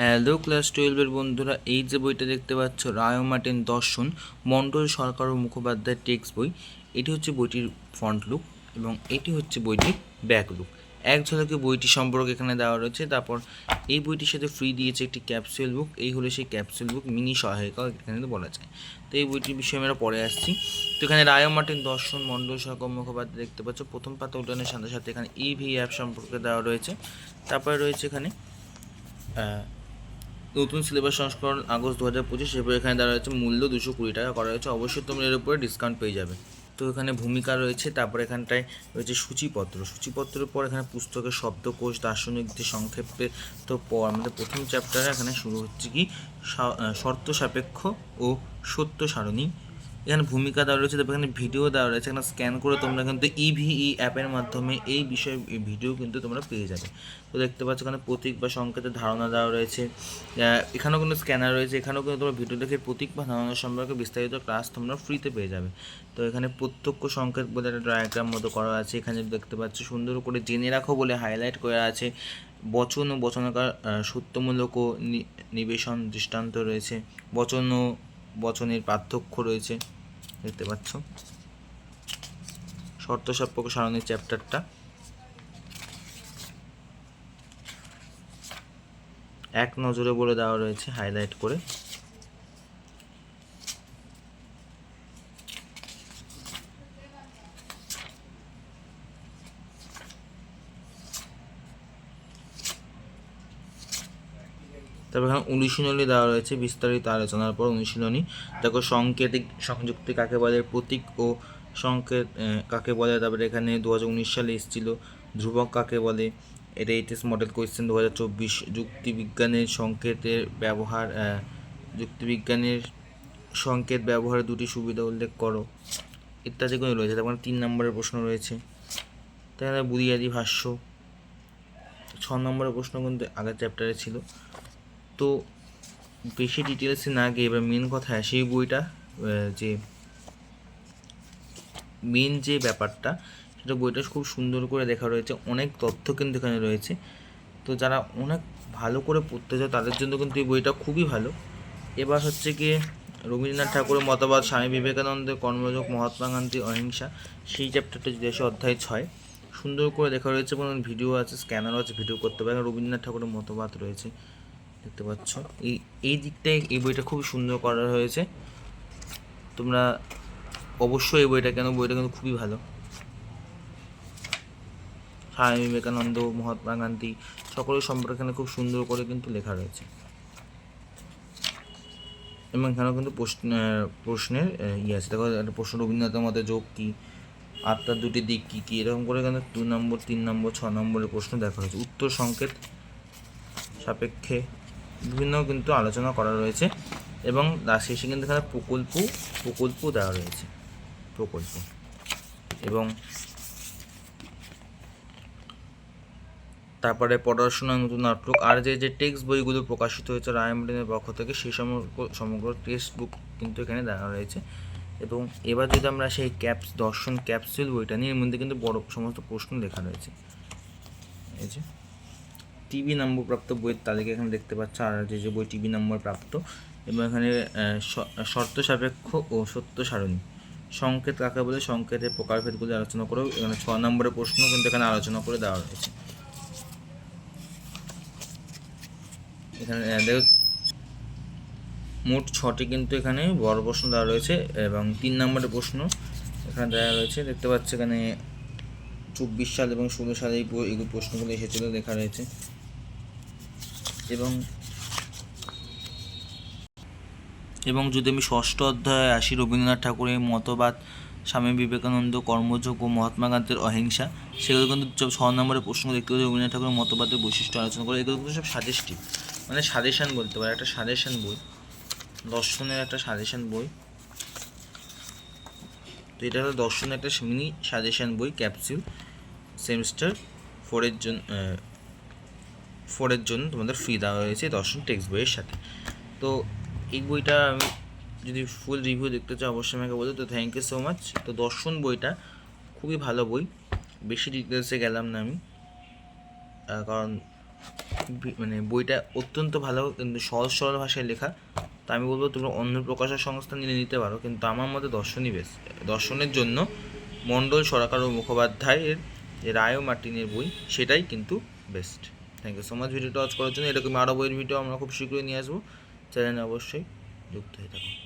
Hello class টুয়েলভের বন্ধুরা, এই যে বইটা দেখতে পাচ্ছ, রায় মার্টিন দর্শন মণ্ডল সরকার ও মুখোপাধ্যায়ের টেক্সট বই, এটি হচ্ছে বইটির ফ্রন্ট লুক এবং এটি হচ্ছে বইটির ব্যাক লুক। এক ঝলকে বইটি সম্পর্কে এখানে দেওয়া রয়েছে, তারপর এই বইটির সাথে ফ্রি দিয়েছে একটি ক্যাপসুল বুক এই হলো সেই ক্যাপসুল বুক মিনি সহায়িকা এখানে তো বলা যায়। তো এই বইটির বিষয়ে আমরা পরে আসছি। তো এখানে রায় মার্টিন দর্শন মণ্ডল সরকার মুখোপাধ্যায় দেখতে পাচ্ছ, প্রথম পাতা উঠানের সাথে সাথে এখানে ইভি অ্যাপ সম্পর্কে দেওয়া রয়েছে। তারপরে রয়েছে এখানে নতুন সিলেবাস সংস্করণ আগস্ট দু হাজার পঁচিশ, এরপর এখানে দেওয়া রয়েছে মূল্য দুশো কুড়ি টাকা করা হয়েছে। অবশ্যই তোমরা এর উপরে ডিসকাউন্ট পেয়ে যাবে। তো এখানে ভূমিকা রয়েছে, তারপর এখানটায় রয়েছে সূচিপত্র। সূচিপত্রের পর এখানে পুস্তকের শব্দকোষ, দার্শনিক যে সংক্ষেপে তো পর আমাদের প্রথম চ্যাপ্টারে এখানে শুরু হচ্ছে কি শর্ত সাপেক্ষ ও সত্য সারণী। এখানে ভূমিকা দেওয়া রয়েছে, তারপর এখানে ভিডিও দেওয়া রয়েছে। এখানে স্ক্যান করে তোমরা কিন্তু ইভিই অ্যাপের মাধ্যমে এই বিষয়ে ভিডিও কিন্তু তোমরা পেয়ে যাবে। তো দেখতে পাচ্ছ এখানে প্রতীক বা সংকেতের ধারণা দেওয়া রয়েছে। এখানেও কিন্তু স্ক্যানার রয়েছে, এখানেও কিন্তু তোমরা ভিডিও দেখে প্রতীক বা ধারণা সম্পর্কে বিস্তারিত ক্লাস তোমরা ফ্রিতে পেয়ে যাবে। তো এখানে প্রত্যক্ষ সংকেত বলে একটা ডায়াগ্রাম মতো করা আছে। এখানে দেখতে পাচ্ছ সুন্দর করে জেনে রাখো বলে হাইলাইট করা আছে। বচন ও বচনাকার সত্যমূলক ও নিবেশন দৃষ্টান্ত রয়েছে। বচন ও বচনের পার্থক্য রয়েছে। দেখতে পাচ্ছ। শর্ত সাপেক্ষ সারণীর চ্যাপ্টারটা। এক নজরে বলে দেওয়া রয়েছে হাইলাইট করে। তারপর এখানে অনুশীলনী দেওয়া রয়েছে, বিস্তারিত আলোচনার পর অনুশীলনী। দেখো সংকেতিক, সংযুক্তি কাকে বলে, প্রতীক ও সংকেত কাকে বলে, তারপরে এখানে দু হাজার উনিশ সালে এসেছিল, ধ্রুবক কাকে বলে, এটা এইচএস মডেল কোয়েশ্চেন দু হাজার চব্বিশ, যুক্তিবিজ্ঞানের সংকেতের ব্যবহার যুক্তিবিজ্ঞানের সংকেত ব্যবহারের দুটি সুবিধা উল্লেখ করো ইত্যাদিগুলো রয়েছে, তারপরে তিন নম্বরের প্রশ্ন রয়েছে, তাহলে বুনিয়াদি ভাষ্য, ছ নম্বরের প্রশ্ন কিন্তু আগের চ্যাপ্টারে ছিল তো বেশি ডিটেলসে না গিয়ে এবার মেন কথা সেই বইটা যে মেন যে ব্যাপারটা, সেটা বইটা খুব সুন্দর করে দেখা রয়েছে, অনেক তথ্য কিন্তু এখানে রয়েছে। তো যারা অনেক ভালো করে পড়তে চায়, তাদের জন্য কিন্তু এই বইটা খুবই ভালো। এবার হচ্ছে গিয়ে রবীন্দ্রনাথ ঠাকুরের মতবাদ স্বামী বিবেকানন্দের কর্মযোগ, মহাত্মা গান্ধী অহিংসা, সেই চ্যাপ্টারটা যদি আসে অধ্যায় ছয়, সুন্দর করে দেখা রয়েছে এবং ভিডিও আছে স্ক্যানারও আছে, ভিডিও করতে পারে রবীন্দ্রনাথ ঠাকুরের মতবাদ রয়েছে। দেখতে পাচ্ছ। এই এই দিকটায় এই বইটা খুব সুন্দর করা হয়েছে। তোমরা অবশ্যই এই বইটা কেন, বইটা কিন্তু খুবই ভালো। স্বামী বিবেকানন্দ, মহাত্মা গান্ধী, সকলের সম্পর্কে এখানে খুব সুন্দর করে কিন্তু লেখা রয়েছে। এবং এখানেও কিন্তু প্রশ্ন প্রশ্নের ইয়ে আছে। দেখো, একটা প্রশ্ন রবীন্দ্রনাথের মতে যোগ কী? আত্মার দুটি দিক কী কী? এরকম করে কিন্তু দু নম্বর, তিন নম্বর, ছ নম্বরের প্রশ্ন দেখা হয়েছে। উত্তর সংকেত সাপেক্ষে বিভিন্ন কিন্তু আলোচনা করা রয়েছে এবং তার শেষে কিন্তু এখানে প্রকল্প প্রকল্প দেওয়া রয়েছে, প্রকল্প। এবং তারপরে পড়াশোনা নতুন আউটলুক আর যে যে টেক্সট বইগুলো প্রকাশিত হয়েছে রায়মার্টিনের পক্ষ থেকে সেই সমগ্র সমগ্র টেক্সট বুক কিন্তু এখানে দেওয়া রয়েছে। এবং এবার যদি আমরা সেই ক্যাপস দর্শন ক্যাপসুল বইটা নিয়ে এর মধ্যে কিন্তু বড় সমস্ত প্রশ্ন লেখা রয়েছে। এই যে। টিভি নম্বর প্রাপ্ত বইয়ের তালিকা এখানে দেখতে পাচ্ছ, আর যে যে বই টিভি নম্বর প্রাপ্ত, এবং এখানে শর্ত সাপেক্ষ ও সত্য সারণী। সংকেত কাকে বলে? সংকেতের প্রকারভেদগুলি আলোচনা করেও এখানে ছ নম্বরের প্রশ্ন কিন্তু এখানে আলোচনা করে দেওয়া রয়েছে এখানে দেখো, মোট ছটি কিন্তু এখানে বড় প্রশ্ন দেওয়া রয়েছে, এবং তিন নম্বরের প্রশ্ন এখানে দেওয়া রয়েছে। দেখতে পাচ্ছ এখানে চব্বিশ সাল এবং ষোলো সালে এই প্রশ্নগুলো এসেছিল, লেখা রয়েছে। এবং এবং যদি আমি ষষ্ঠ অধ্যায়ে আসি, রবীন্দ্রনাথ ঠাকুরের মতবাদ, স্বামী বিবেকানন্দ কর্মযোগ ও মহাত্মা গান্ধীর অহিংসা, সেগুলো কিন্তু সব ছ নম্বরের প্রশ্ন দেখতে পাচ্ছি রবীন্দ্রনাথ ঠাকুরের মতবাদের বৈশিষ্ট্য আলোচনা করে। এগুলো কিন্তু সব সাজেস্টিভ মানে সাজেশন বলতে পারে। একটা সাজেশন বই, দর্শনের একটা সাজেশন বই। তো এটা হলো দর্শনের একটা মিনি সাজেশন বই ক্যাপসুল সেমিস্টার ফোরের জন্য ফোরের জন্য তোমাদের ফ্রি দেওয়া হয়েছে দর্শন টেক্সট বইয়ের সাথে। তো এই বইটা আমি যদি ফুল রিভিউ দেখতে চাও, অবশ্যই আমাকে বলো। তো থ্যাংক ইউ সো মাচ তো দর্শন বইটা খুবই ভালো বই। বেশি ডিটেলসে গেলাম না আমি। কারণ মানে বইটা অত্যন্ত ভালো, কিন্তু সহজ সরল ভাষায় লেখা। তা আমি বলব তোমরা অন্য প্রকাশক সংস্থা নিলে নিতে পারো। কিন্তু আমার মতে দর্শনই বেশ দর্শনের জন্য মণ্ডল সরকার ও মুখোপাধ্যায়ের যে রায়ো মার্টিনের বই, সেটাই কিন্তু best thank you so much ভিডিওটা ওয়াচ করার জন্য। এরকম আরও বইয়ের ভিডিও আমরা খুব শীঘ্রই নিয়ে আসব। চ্যানেলে অবশ্যই যুক্ত হয়ে থাকুন